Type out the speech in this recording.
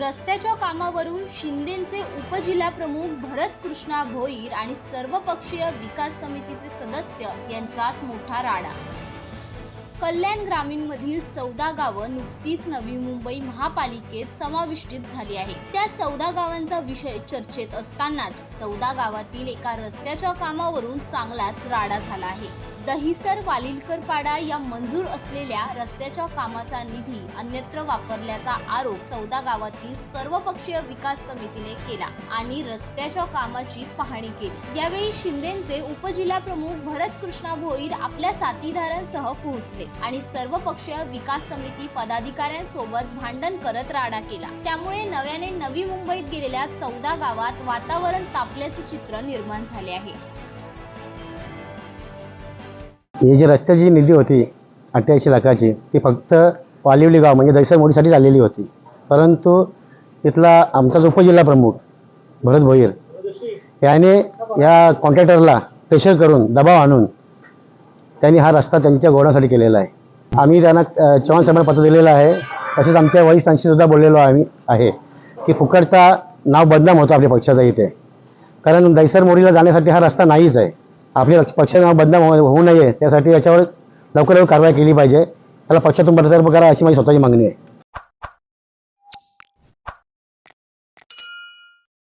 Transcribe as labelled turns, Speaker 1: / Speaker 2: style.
Speaker 1: रस्त्याच्या कामावरून शिंदेचे उपजिल्हाप्रमुख भरत कृष्णा भोईर आणि सर्वपक्षीय विकास समितीचे सदस्य यांच्यात मोठा राडा. कल्याण ग्रामीणमधील चौदा गावं नुकतीच नवी मुंबई महापालिकेत समाविष्टीत झाली आहे. त्या चौदा गावांचा विषय चर्चेत असतानाच चौदा गावातील एका रस्त्याच्या कामावरून चांगलाच राडा झाला आहे. दहिसर वालिलकर पाडा या मंजूर असलेल्या रस्त्याच्या कामाचा निधी अन्यत्र वापरल्याचा आरोप चौदा गावातील सर्वपक्षीय विकास समितीने केला आणि रस्त्याच्या कामाची पाहणी केली. यावेळी शिंदेचे उपजिल्हाप्रमुख भरत कृष्णा भोईर आपल्या साथीदारांसह पोहोचले आणि सर्वपक्षीय विकास समिती पदाधिकाऱ्यांसोबत भांडण करत राडा केला. त्यामुळे नव्याने नवी मुंबईत गेलेल्या चौदा गावात वातावरण तापल्याचे चित्र निर्माण झाले आहे.
Speaker 2: ही जी रस्त्याची निधी होती अठ्ठ्याऐंशी लाखाची ती फक्त वालिवली गाव म्हणजे दैसर मोडीसाठी आलेली होती. परंतु तिथला आमचा जो उपजिल्हा प्रमुख भरत भोईर याने या कॉन्ट्रॅक्टरला प्रेशर करून दबाव आणून त्यांनी हा रस्ता त्यांच्या गोडासाठी केलेला आहे. आम्ही त्यांना चव्हाण साहेबांना पत्र दिलेलं आहे. तसेच आमच्या वरिष्ठांशीसुद्धा बोललेलो आम्ही आहे की फुकटचा नाव बदनाम होतो आपल्या पक्षाचा इथे. कारण दैसर मोडीला जाण्यासाठी हा रस्ता नाहीच आहे. आपल्या पक्ष नाव बदनाम हो-, होऊ नये. त्यासाठी याच्यावर लवकर लवकर कारवाई केली पाहिजे. त्याला पक्षातून बडतर्फ करा अशी माझी स्वतःची मागणी आहे.